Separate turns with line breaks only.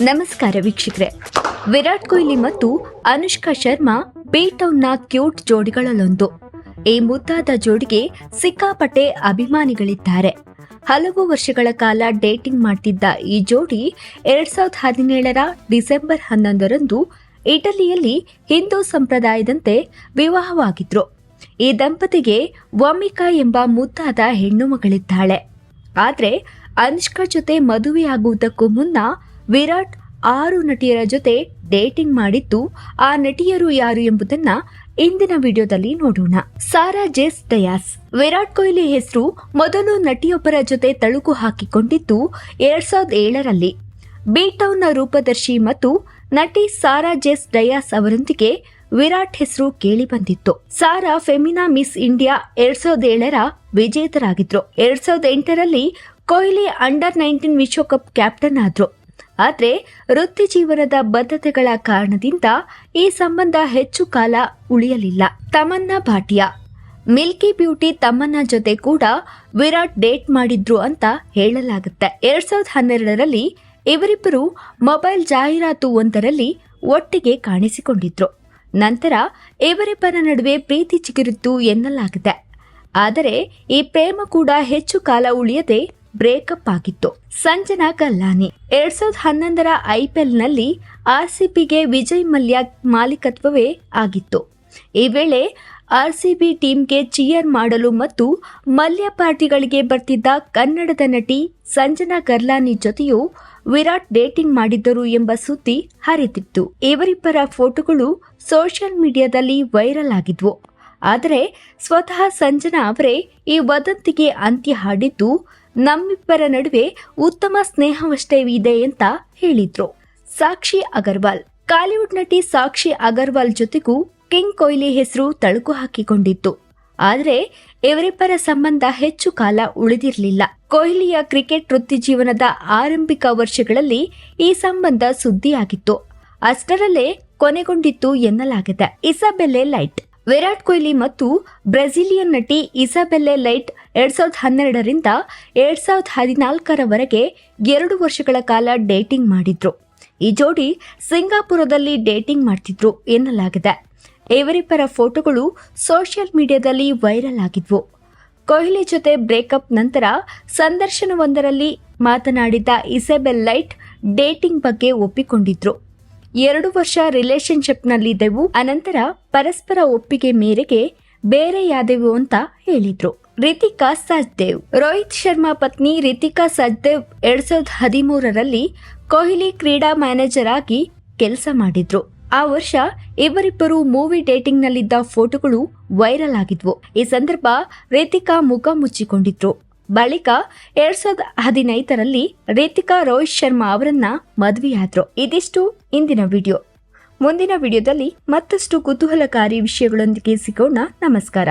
ನಮಸ್ಕಾರ ವೀಕ್ಷಕರೇ. ವಿರಾಟ್ ಕೊಹ್ಲಿ ಮತ್ತು ಅನುಷ್ಕಾ ಶರ್ಮಾ ಬೇಟೌನ್ನ ಕ್ಯೂಟ್ ಜೋಡಿಗಳಲ್ಲೊಂದು. ಈ ಮುದ್ದಾದ ಜೋಡಿಗೆ ಸಿಕ್ಕಾಪಟ್ಟೆ ಅಭಿಮಾನಿಗಳಿದ್ದಾರೆ. ಹಲವು ವರ್ಷಗಳ ಕಾಲ ಡೇಟಿಂಗ್ ಮಾಡ್ತಿದ್ದ ಈ ಜೋಡಿ ಎರಡ್ ಸಾವಿರದ ಹದಿನೇಳರ ಡಿಸೆಂಬರ್ ಹನ್ನೊಂದರಂದು ಇಟಲಿಯಲ್ಲಿ ಹಿಂದೂ ಸಂಪ್ರದಾಯದಂತೆ ವಿವಾಹವಾಗಿದ್ರು. ಈ ದಂಪತಿಗೆ ವಮಿಕಾ ಎಂಬ ಮುದ್ದಾದ ಹೆಣ್ಣು ಮಗಳಿದ್ದಾಳೆ. ಆದರೆ ಅನುಷ್ಕಾ ಜೊತೆ ಮದುವೆಯಾಗುವುದಕ್ಕೂ ಮುನ್ನ ವಿರಾಟ್ ಆರು ನಟಿಯರ ಜೊತೆ ಡೇಟಿಂಗ್ ಮಾಡಿದ್ದು, ಆ ನಟಿಯರು ಯಾರು ಎಂಬುದನ್ನ ಇಂದಿನ ವಿಡಿಯೋದಲ್ಲಿ ನೋಡೋಣ. ಸಾರಾ ಜೆಸ್ ಡಯಾಸ್ ವಿರಾಟ್ ಕೊಹ್ಲಿ ಹೆಸರು ಮೊದಲು ನಟಿಯೊಬ್ಬರ ಜೊತೆ ತಳುಕು ಹಾಕಿಕೊಂಡಿದ್ದು, ಎರಡ್ ಸಾವಿರದ ಏಳರಲ್ಲಿ. ಬೀಟೌನ್ನ ರೂಪದರ್ಶಿ ಮತ್ತು ನಟಿ ಸಾರಾ ಜೆಸ್ ಡಯಾಸ್ ಅವರೊಂದಿಗೆ ವಿರಾಟ್ ಹೆಸರು ಕೇಳಿ ಬಂದಿತ್ತು. ಸಾರಾ ಫೆಮಿನಾ ಮಿಸ್ ಇಂಡಿಯಾ ಎರಡ್ ಸಾವಿರದ ಏಳರ ವಿಜೇತರಾಗಿದ್ರು. ಎರಡ್ ಸಾವಿರದ ಎಂಟರಲ್ಲಿ ಕೊಹ್ಲಿ ಅಂಡರ್ ನೈನ್ಟೀನ್ ವಿಶ್ವಕಪ್ ಕ್ಯಾಪ್ಟನ್ ಆದ್ರು. ಆದ್ರೆ ವೃತ್ತಿ ಜೀವನದ ಬದ್ಧತೆಗಳ ಕಾರಣದಿಂದ ಈ ಸಂಬಂಧ ಹೆಚ್ಚು ಕಾಲ ಉಳಿಯಲಿಲ್ಲ. ತಮನ್ನಾ ಭಾಟಿಯಾ. ಮಿಲ್ಕಿ ಬ್ಯೂಟಿ ತಮ್ಮನ ಜೊತೆ ಕೂಡ ವಿರಾಟ್ ಡೇಟ್ ಮಾಡಿದ್ರು ಅಂತ ಹೇಳಲಾಗುತ್ತೆ. ಎರಡ್ ಸಾವಿರದ ಹನ್ನೆರಡರಲ್ಲಿ ಇವರಿಬ್ಬರು ಮೊಬೈಲ್ ಜಾಹೀರಾತು ಒಂದರಲ್ಲಿ ಒಟ್ಟಿಗೆ ಕಾಣಿಸಿಕೊಂಡಿದ್ರು. ನಂತರ ಇವರಿಬ್ಬರ ನಡುವೆ ಪ್ರೀತಿ ಚಿಗುರಿತ್ತು ಎನ್ನಲಾಗಿದೆ. ಆದರೆ ಈ ಪ್ರೇಮ ಕೂಡ ಹೆಚ್ಚು ಕಾಲ ಉಳಿಯದೆ ಬ್ರೇಕಪ್ ಆಗಿತ್ತು. ಸಂಜನಾ ಕಲ್ಲಾನಿ ಎರಡ್ ಸಾವಿರದ ಹನ್ನೊಂದರ ಐಪಿಎಲ್ನಲ್ಲಿ ಆರ್ಸಿಬಿಗೆ ವಿಜಯ್ ಮಲ್ಯ ಮಾಲೀಕತ್ವವೇ ಆಗಿತ್ತು. ಈ ವೇಳೆ ಆರ್ಸಿಬಿ ಟೀಮ್ಗೆ ಚಿಯರ್ ಮಾಡಲು ಮತ್ತು ಮಲ್ಯ ಪಾರ್ಟಿಗಳಿಗೆ ಬರ್ತಿದ್ದ ಕನ್ನಡದ ನಟಿ ಸಂಜನಾ ಗರ್ಲಾನಿ ಜೊತೆಯೂ ವಿರಾಟ್ ಡೇಟಿಂಗ್ ಮಾಡಿದ್ದರು ಎಂಬ ಸುದ್ದಿ ಹರಿದಿತ್ತು. ಇವರಿಬ್ಬರ ಫೋಟೋಗಳು ಸೋಷಿಯಲ್ ಮೀಡಿಯಾದಲ್ಲಿ ವೈರಲ್ ಆಗಿದ್ವು. ಆದರೆ ಸ್ವತಃ ಸಂಜನಾ ಅವರೇ ಈ ವದಂತಿಗೆ ಅಂತ್ಯ ಹಾಡಿದ್ದು, ನಮ್ಮಿಬ್ಬರ ನಡುವೆ ಉತ್ತಮ ಸ್ನೇಹವಷ್ಟೇ ಇದೆ ಅಂತ ಹೇಳಿದ್ರು. ಸಾಕ್ಷಿ ಅಗರ್ವಾಲ್. ಕಾಲಿವುಡ್ ನಟಿ ಸಾಕ್ಷಿ ಅಗರ್ವಾಲ್ ಜೊತೆಗೂ ಕಿಂಗ್ ಕೊಹ್ಲಿ ಹೆಸರು ತಳುಕು ಹಾಕಿಕೊಂಡಿತ್ತು. ಆದರೆ ಇವರಿಬ್ಬರ ಸಂಬಂಧ ಹೆಚ್ಚು ಕಾಲ ಉಳಿದಿರಲಿಲ್ಲ. ಕೊಹ್ಲಿಯ ಕ್ರಿಕೆಟ್ ವೃತ್ತಿ ಜೀವನದ ಆರಂಭಿಕ ವರ್ಷಗಳಲ್ಲಿ ಈ ಸಂಬಂಧ ಸುದ್ದಿಯಾಗಿತ್ತು. ಅಷ್ಟರಲ್ಲೇ ಕೊನೆಗೊಂಡಿತ್ತು ಎನ್ನಲಾಗಿದೆ ಇಸಬೆಲ್ಲೆ ಲೈಟ್. ವಿರಾಟ್ ಕೊಹ್ಲಿ ಮತ್ತು ಬ್ರೆಜಿಲಿಯನ್ ನಟಿ ಇಸಬೆಲ್ಲೆ ಲೈಟ್ ಎರಡ್ ಸಾವಿರದ ಹನ್ನೆರಡರಿಂದ ಎರಡ್ ಸಾವಿರದ ಹದಿನಾಲ್ಕರವರೆಗೆ ಎರಡು ವರ್ಷಗಳ ಕಾಲ ಡೇಟಿಂಗ್ ಮಾಡಿದ್ರು. ಈ ಜೋಡಿ ಸಿಂಗಾಪುರದಲ್ಲಿ ಡೇಟಿಂಗ್ ಮಾಡ್ತಿದ್ರು ಎನ್ನಲಾಗಿದೆ. ಇವರಿಬ್ಬರ ಫೋಟೋಗಳು ಸೋಷಿಯಲ್ ಮೀಡಿಯಾದಲ್ಲಿ ವೈರಲ್ ಆಗಿದ್ವು. ಕೊಹ್ಲಿ ಜೊತೆ ಬ್ರೇಕಪ್ ನಂತರ ಸಂದರ್ಶನವೊಂದರಲ್ಲಿ ಮಾತನಾಡಿದ ಇಸೆಬೆಲ್ ಲೈಟ್ ಡೇಟಿಂಗ್ ಬಗ್ಗೆ ಒಪ್ಪಿಕೊಂಡಿದ್ರು. ಎರಡು ವರ್ಷ ರಿಲೇಶನ್ಶಿಪ್ನಲ್ಲಿದ್ದೆವು ಅನಂತರ ಪರಸ್ಪರ ಒಪ್ಪಿಗೆ ಮೇರೆಗೆ ಬೇರೆಯಾದೆವು ಅಂತ ಹೇಳಿದ್ರು. ರಿತಿಕಾ ಸಜ್ದೇವ್. ರೋಹಿತ್ ಶರ್ಮಾ ಪತ್ನಿ ರಿತಿಕಾ ಸಜ್ದೇವ್ ಎರಡ್ ಸಾವಿರದ ಹದಿಮೂರರಲ್ಲಿ ಕೊಹ್ಲಿ ಕ್ರೀಡಾ ಮ್ಯಾನೇಜರ್ ಆಗಿ ಕೆಲಸ ಮಾಡಿದ್ರು. ಆ ವರ್ಷ ಇವರಿಬ್ಬರು ಮೂವಿ ಡೇಟಿಂಗ್ ನಲ್ಲಿದ್ದ ಫೋಟೋಗಳು ವೈರಲ್ ಆಗಿದ್ವು. ಈ ಸಂದರ್ಭ ರಿತಿಕಾ ಮುಖ ಮುಚ್ಚಿಕೊಂಡಿದ್ರು. ಬಳಿಕ ಎರಡ್ ಸಾವಿರದ ಹದಿನೈದರಲ್ಲಿ ರಿತಿಕಾ ರೋಹಿತ್ ಶರ್ಮಾ ಅವರನ್ನ ಮದುವೆಯಾದ್ರು. ಇದಿಷ್ಟು ಇಂದಿನ ವಿಡಿಯೋ. ಮುಂದಿನ ವಿಡಿಯೋದಲ್ಲಿ ಮತ್ತಷ್ಟು ಕುತೂಹಲಕಾರಿ ವಿಷಯಗಳೊಂದಿಗೆ ಸಿಗೋಣ. ನಮಸ್ಕಾರ.